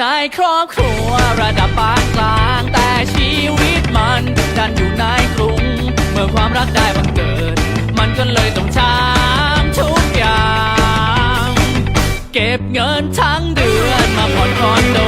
ในครอบครัวระดับปานกลาง แต่ชีวิตมันดันอยู่ในกรุง เมื่อความรักได้บังเกิด มันก็เลยต้องช้ำทุกอย่าง เก็บเงินทั้งเดือนมาผ่อนคอนโด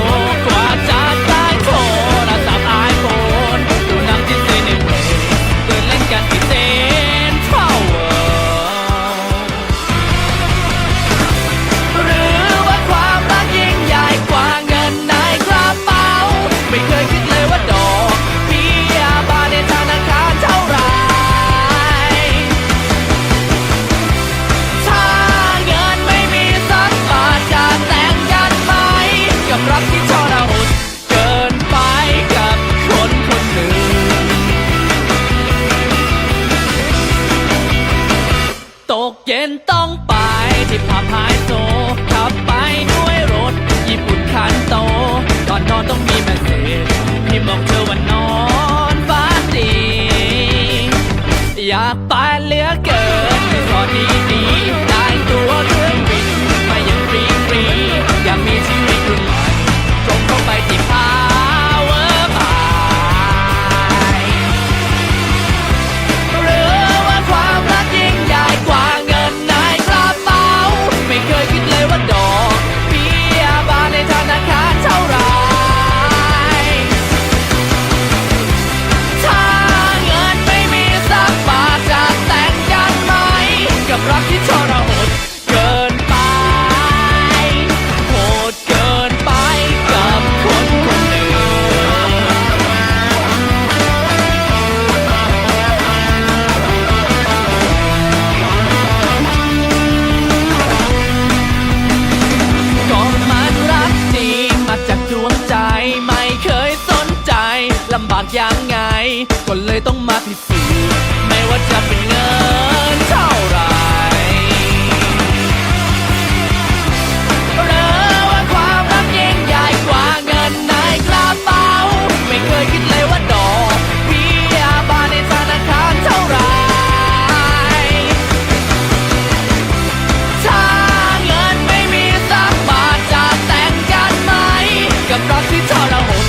ตกเย็นต้องไปที่ผับไฮโซขับไปด้วยรถ ญี่ปุ่นคันโตก่อนนอนต้องมีแมสเซจพี่บอกเธอว่านอนฝันดี อยากไปเหลือเกิน ลำบากยังไง ก็เลยต้องมาพิสูจน์ไม่ว่าจะเป็นเงินเท่าไรเรือว่าความรักยิ่งใหญ่กว่าเงินในกระเป๋า ไม่เคยคิดเลยว่าดอกเบี้ยบานในธนาคารเท่าไรถ้าเงินไม่มีสักบาทจะแต่งกันไหม กับรักที่ทรหด